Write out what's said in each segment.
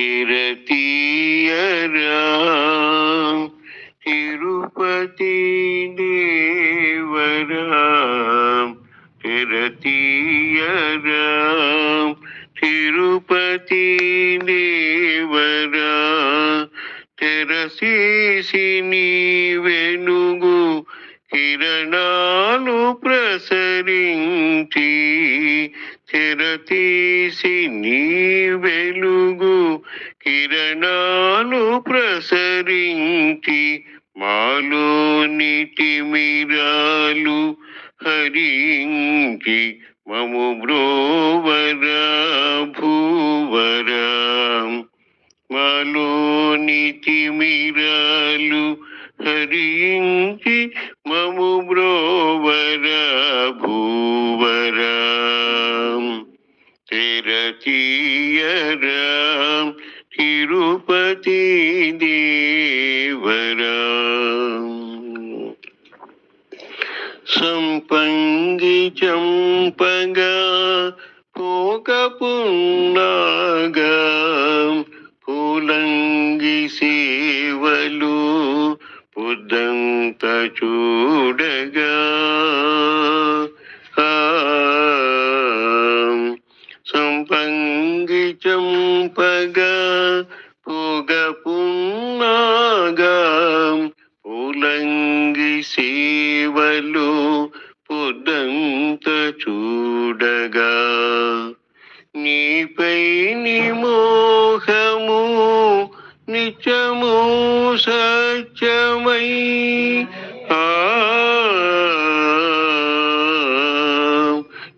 తిరతీయరా తిరుపతి దేవరా తిరతీయరా తిరుపతి దేవరా తెరసీసి మాలోని మీరాలు హరించి మము బ్రోవరా భూవరా మాలోని తిమిరాలు హరించి మము బ్రోవరా భూవరా తెరతీయరా తిరుపతి దే చంపగా పోక పున్నాగా పూలంగి సేవలు పొద్దంత చూడగా. ఆ, నిత్యము సత్యమై. ఆ.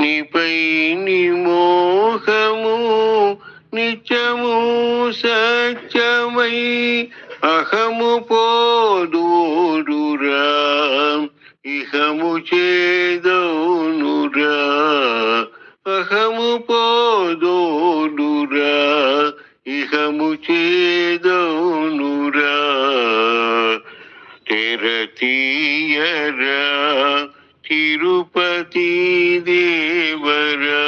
నీపై నిమోహము నిత్యము సత్యమై. అహము పోదూరురా ఇహము చేదౌనురా అహము తెరతీయరా తిరుపతి దేవరా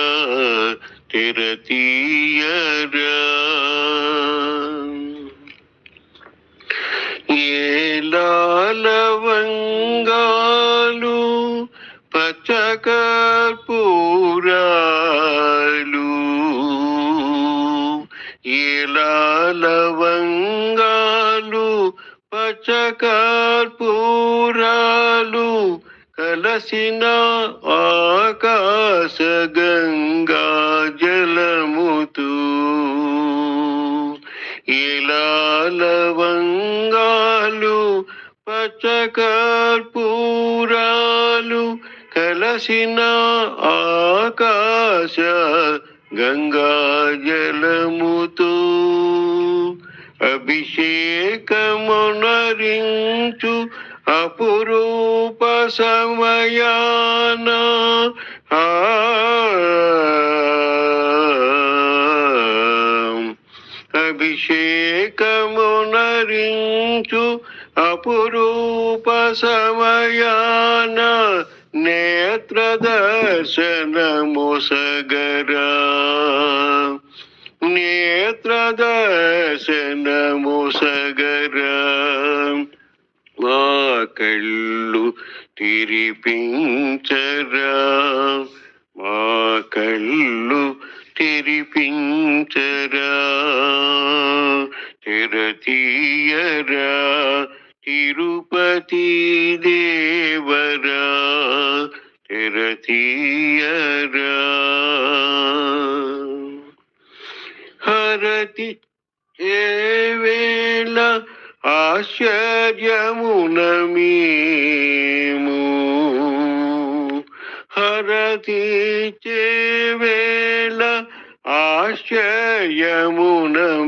తెరతీయరా ఏలాలవంగాలు పచ్చకర్పూరాలు ఏలాలవంగాలు పంచకర్పూరాలు కలసిన ఆకాశ గంగా జలముతూ ఇలాలవంగాలు పచ్చకర్పూరాలు కలసిన ఆకాశ గంగా జలముతూ అభిషేకమునరించు అపురూప సమయాన. అభిషేకమునరించు అపురూప సమయాన. నేత్రదర్శనము సగరా. దర్శనముసగరా నేత్ర దర్శనముసగరా మా కళ్ళు తిరిపించరా. మా కళ్ళు తెరిపించరా. తెరతీయరా తిరుపతి దేవరా. తిరతీయరా. హరతి ఏ వేళ ఆశ్చర్యమున మేము? హరతి వేళ ఆశ్చర్యమున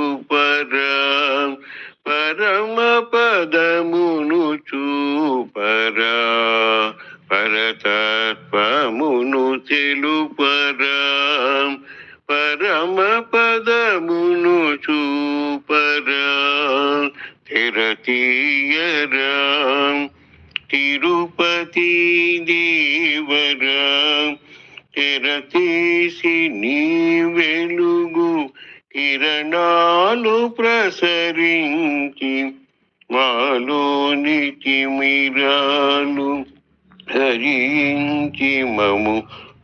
పరతత్వమును తెలుపరా. పరమ పదమును చూపరా. తెరతీయరా. తిరుపతి దేవరా. తెరతీసి నీ వెలుగు కిరణాలు ప్రసరించి మాలోని తిమిరాలు ధరించి మము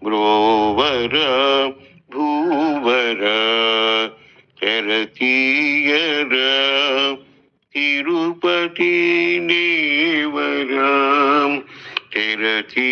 బ్రోవరా భూవర చరతీయర తిరుపతి దేవర చరతీ